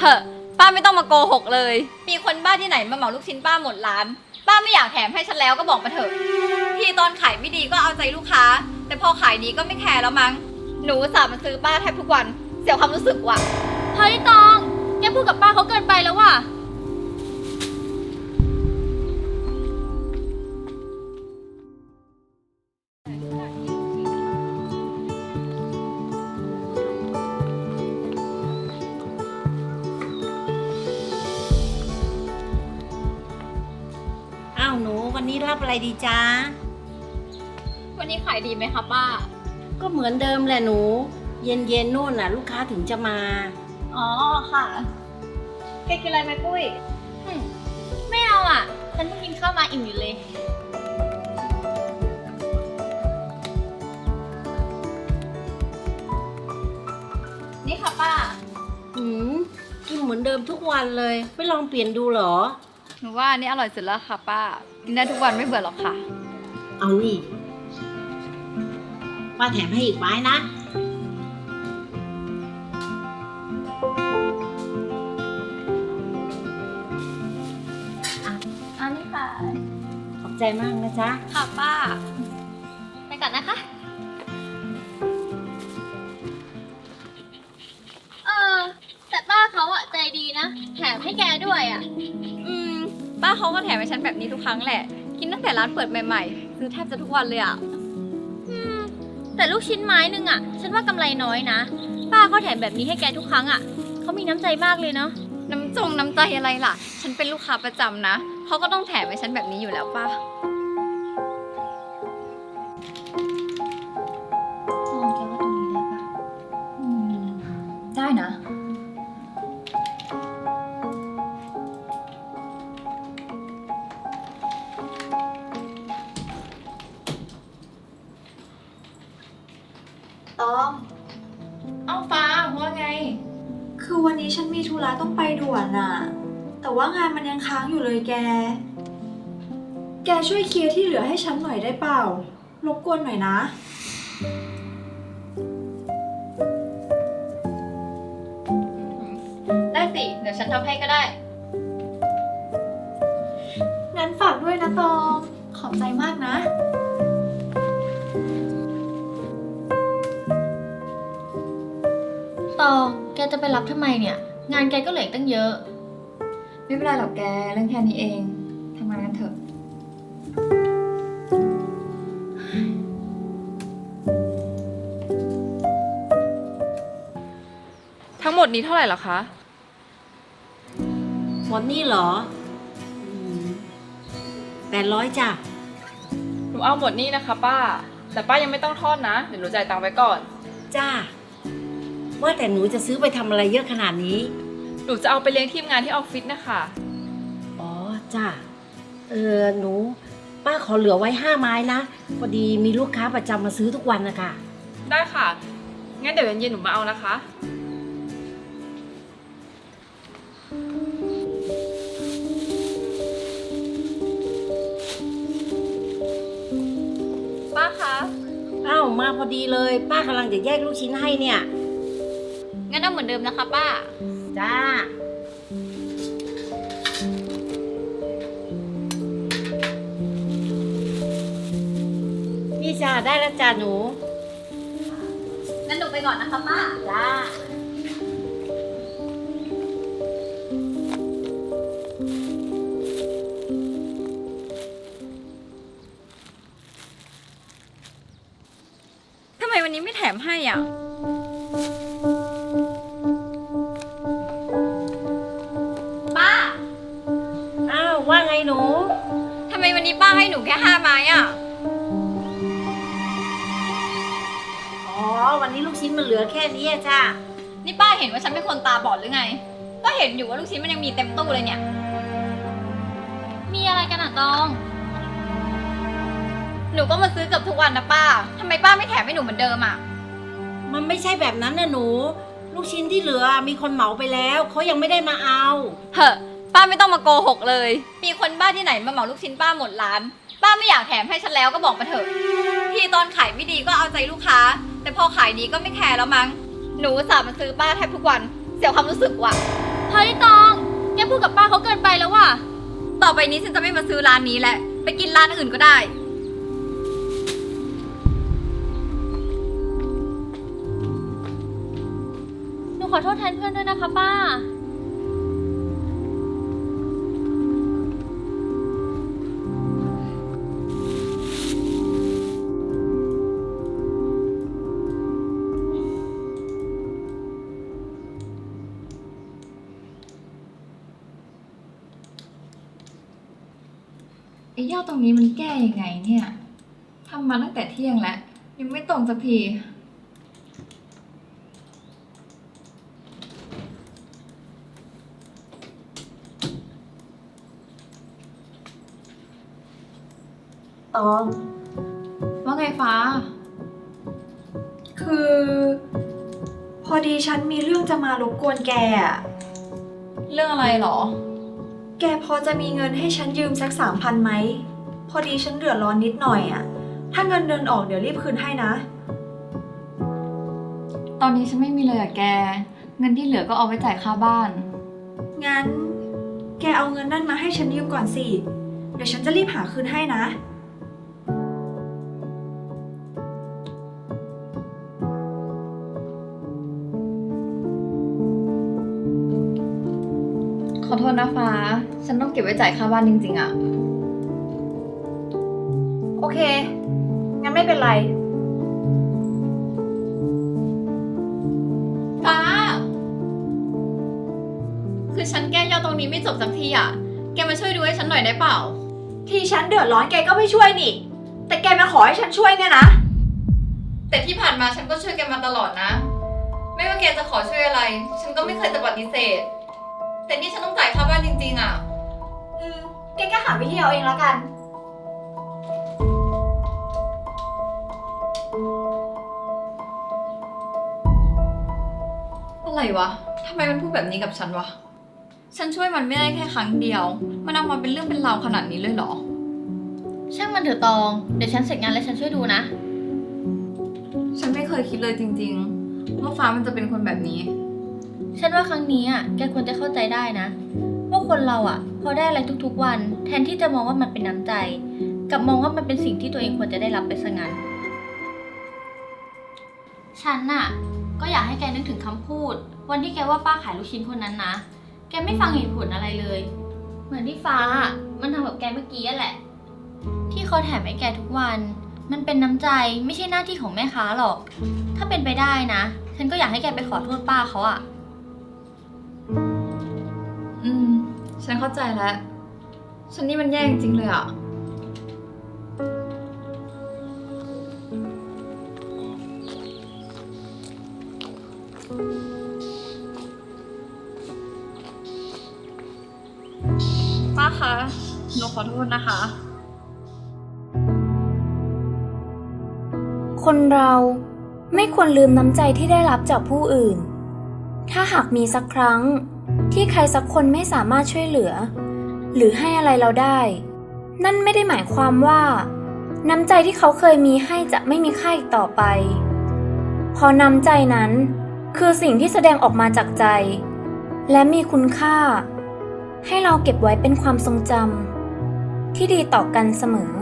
เฮ้อป้าไม่ต้องมาโกหกเลย มีคนบ้าที่ไหนมาเหมาลูกชิ้นป้าหมดร้าน ป้าไม่อยากแถมให้ฉันแล้วก็บอกมาเถอะ ที่ตอนขายไม่ดีก็เอาใจลูกค้า แต่พอขายดีก็ไม่แคร์แล้วมั้ง หนูอุตสาห์มาซื้อป้าแทบทุกวัน เสียความรู้สึกว่ะ เฮ้ยตอง แกพูดกับป้าเขาเกินไปแล้วว่ะาวหนูวันนี้รับอะไรดีจ้าวันนี้ขายดีไหมคะป้า ก็เหมือนเดิมแหละหนู เย็นเย็นๆนู่นน่ะ ลูกค้าถึงจะมา อ๋อค่ะแกกินอะไรไหมปุ้ยอืมไม่เอาอะ ฉันเพิ่งกินข้าวมาอิ่มอยู่เลย นี่ค่ะป้าหืมกินเหมือนเดิมทุกวันเลย ไม่ลองเปลี่ยนดูเหรอ หนูว่าอันนี่อร่อยสุดแล้วค่ะป้า กินได้ทุกวันไม่เบื่อหรอกค่ะ เอานี่ป้าแถมให้อีกไม้นะ อันนี้ค่ะ ขอบใจมากนะจ๊ะ ค่ะป้า ไปก่อนนะคะ เออ แต่ป้าเขาอะใจดีนะ แถมให้แกด้วยอะ ป้าเขาก็แถมให้ฉันแบบนี้ทุกครั้งแหละ กินตั้งแต่ร้านเปิดใหม่ๆ ซื้อแทบจะทุกวันเลยอะอืมแต่ลูกชิ้นไม้หนึ่งอะฉันว่ากำไรน้อยนะ ป้าเขาแถมแบบนี้ให้แกทุกครั้งอะเขามีน้ำใจมากเลยเนาะ น้ำจงน้ำใจอะไรล่ะ ฉันเป็นลูกค้าประจำนะเขาก็ต้องแถมให้ฉันแบบนี้อยู่แล้วป้า ต้องไปด่วนน่ะ แต่ว่างานมันยังค้างอยู่เลยแก แกช่วยเคลียร์ที่เหลือให้ฉันหน่อยได้เปล่า รบกวนหน่อยนะ ได้สิ เดี๋ยวฉันทำให้ก็ได้ งั้นฝากด้วยนะตอง ขอบใจมากนะ ตอง แกจะไปรับทำไมเนี่ย งานแกก็เหลืออกตั้งเยอะ ไม่เป็นไรหรอกแก เรื่องแค่นี้เองทำงานกันเถอะ ทั้งหมดนี้เท่าไหร่ล่ะคะ หมดนี่เหรอแปดร้อยจ้ะ หนูเอาหมดนี่นะคะ ป้า แต่ป้ายังไม่ต้องทอดนะ เดี๋ยวหนูจ่ายตังค์ไว้ก่อน จ้า ว่าแต่หนูจะซื้อไปทำอะไรเยอะขนาดนี้ หนูจะเอาไปเลี้ยงทีมงานที่ออฟฟิศนะคะ อ๋อจ้าเออหนู ป้าขอเหลือไว้ห้าไม้นะพอดีมีลูกค้าประจำมาซื้อทุกวันนะคะได้ค่ะ งั้นเดี๋ยวเย็นๆหนูมาเอานะคะ ป้าคะ อ้าวมาพอดีเลย ป้ากำลังจะแยกลูกชิ้นให้เนี่ย งั้นเอาเหมือนเดิมนะคะป้า จ้า นี่จ้าได้แล้วจ้าหนู งั้นหนูไปก่อนนะคะป้า จ้า ทำไมวันนี้ไม่แถมให้อะ หนูทำไมวันนี้ป้าให้หนูแค่ห้าไม้อะ อ๋อ วันนี้ลูกชิ้นมันเหลือแค่นี้อะจ้านี่ป้าเห็นว่าฉันเป็นคนตาบอดหรือไง ก็เห็นอยู่ว่าลูกชิ้นมันยังมีเต็มตู้เลยเนี่ย มีอะไรกันอะตอง หนูก็มาซื้อเกือบทุกวันนะป้าทำไมป้าไม่แถมให้หนูเหมือนเดิมอะ มันไม่ใช่แบบนั้นนะหนู ลูกชิ้นที่เหลือมีคนเหมาไปแล้ว เขายังไม่ได้มาเอา เฮ้อ ป้าไม่ต้องมาโกหกเลย มีคนบ้าที่ไหนมาเหมาลูกชิ้นป้าหมดร้าน ป้าไม่อยากแถมให้ฉันแล้วก็บอกมาเถอะ ที่ตอนขายไม่ดีก็เอาใจลูกค้า แต่พอขายดีก็ไม่แคร์แล้วมั้ง หนูอุตสาห์มาซื้อป้าแทบทุกวัน เสียความรู้สึกว่ะ เฮ้ยตอง แกพูดกับป้าเขาเกินไปแล้วว่ะ ต่อไปนี้ฉันจะไม่มาซื้อร้านนี้แหละ ไปกินร้านอื่นก็ได้ หนูขอโทษแทนเพื่อนด้วยนะคะป้า ไอ้ยอดตรงนี้มันแก้ยังไงเนี่ยทำมาตั้งแต่เที่ยงแล้ว ยังไม่ตรงสักทีตองว่าไงฟ้า คือ พอดีฉันมีเรื่องจะมารบกวนแกอะเรื่องอะไรหรอ แกพอจะมีเงินให้ฉันยืมสักสามพันไหม พอดีฉันเดือดร้อนนิดหน่อยอะถ้าเงินเดือนออกเดี๋ยวรีบคืนให้นะ ตอนนี้ฉันไม่มีเลยอะแก เงินที่เหลือก็เอาไว้จ่ายค่าบ้าน งั้น แกเอาเงินนั่นมาให้ฉันยืมก่อนสิ เดี๋ยวฉันจะรีบหาคืนให้นะ ษนะฟ้า ฉันต้องเก็บไว้จ่ายค่าบ้านจริง ๆอะโอเค งั้นไม่เป็นไร ฟ้า คือฉันแก้ยอดตรงนี้ไม่จบสักทีอะแกมาช่วยดูให้ฉันหน่อยได้เปล่า ที่ฉันเดือดร้อนแกก็ไม่ช่วยนี่ แต่แกมาขอให้ฉันช่วยเนี่ยนะ แต่ที่ผ่านมาฉันก็ช่วยแกมาตลอดนะ ไม่ว่าแกจะขอช่วยอะไร ฉันก็ไม่เคยจะปฏิเสธ แต่นี่ฉันต้องจ่ายค่าบ้านจริงๆอะอืมแกก็หาวิธีเอาเองแล้วกัน อะไรวะทำไมมันพูดแบบนี้กับฉันวะ ฉันช่วยมันไม่ได้แค่ครั้งเดียว มันเอามาเป็นเรื่องเป็นราวขนาดนี้เลยเหรอ ช่างมันเถอะตอง เดี๋ยวฉันเสร็จงานแล้วฉันช่วยดูนะ ฉันไม่เคยคิดเลยจริง ๆ ว่าฟ้ามันจะเป็นคนแบบนี้ ฉันว่าครั้งนี้อะ แกควรจะเข้าใจได้นะ ว่าคนเราอะ พอได้อะไรทุกๆวัน แทนที่จะมองว่ามันเป็นน้ำใจ กลับมองว่ามันเป็นสิ่งที่ตัวเองควรจะได้รับไปซะงั้น ฉันน่ะ ก็อยากให้แกนึกถึงคำพูด วันที่แกว่าป้าขายลูกชิ้นคนนั้นนะ แกไม่ฟังเหตุผลอะไรเลย เหมือนที่ฟ้าอะมันทำกับแกเมื่อกี้อะแหละ ที่เขาแถมให้แกทุกวัน มันเป็นน้ำใจไม่ใช่หน้าที่ของแม่ค้าหรอก ถ้าเป็นไปได้นะ ฉันก็อยากให้แกไปขอโทษป้าเขาอะ อืม ฉันเข้าใจแล้ว ฉันนี่มันแย่จริงๆเลยอะป้าคะหนูขอโทษนะคะ คนเราไม่ควรลืมน้ำใจที่ได้รับจากผู้อื่น ถ้าหากมีสักครั้ง ที่ใครสักคนไม่สามารถช่วยเหลือ หรือให้อะไรเราได้ นั่นไม่ได้หมายความว่า น้ำใจที่เขาเคยมีให้จะไม่มีค่าอีกต่อไปพราะน้ำใจนั้น คือสิ่งที่แสดงออกมาจากใจ และมีคุณค่า ให้เราเก็บไว้เป็นความทรงจำที่ดีต่อกันเสมอ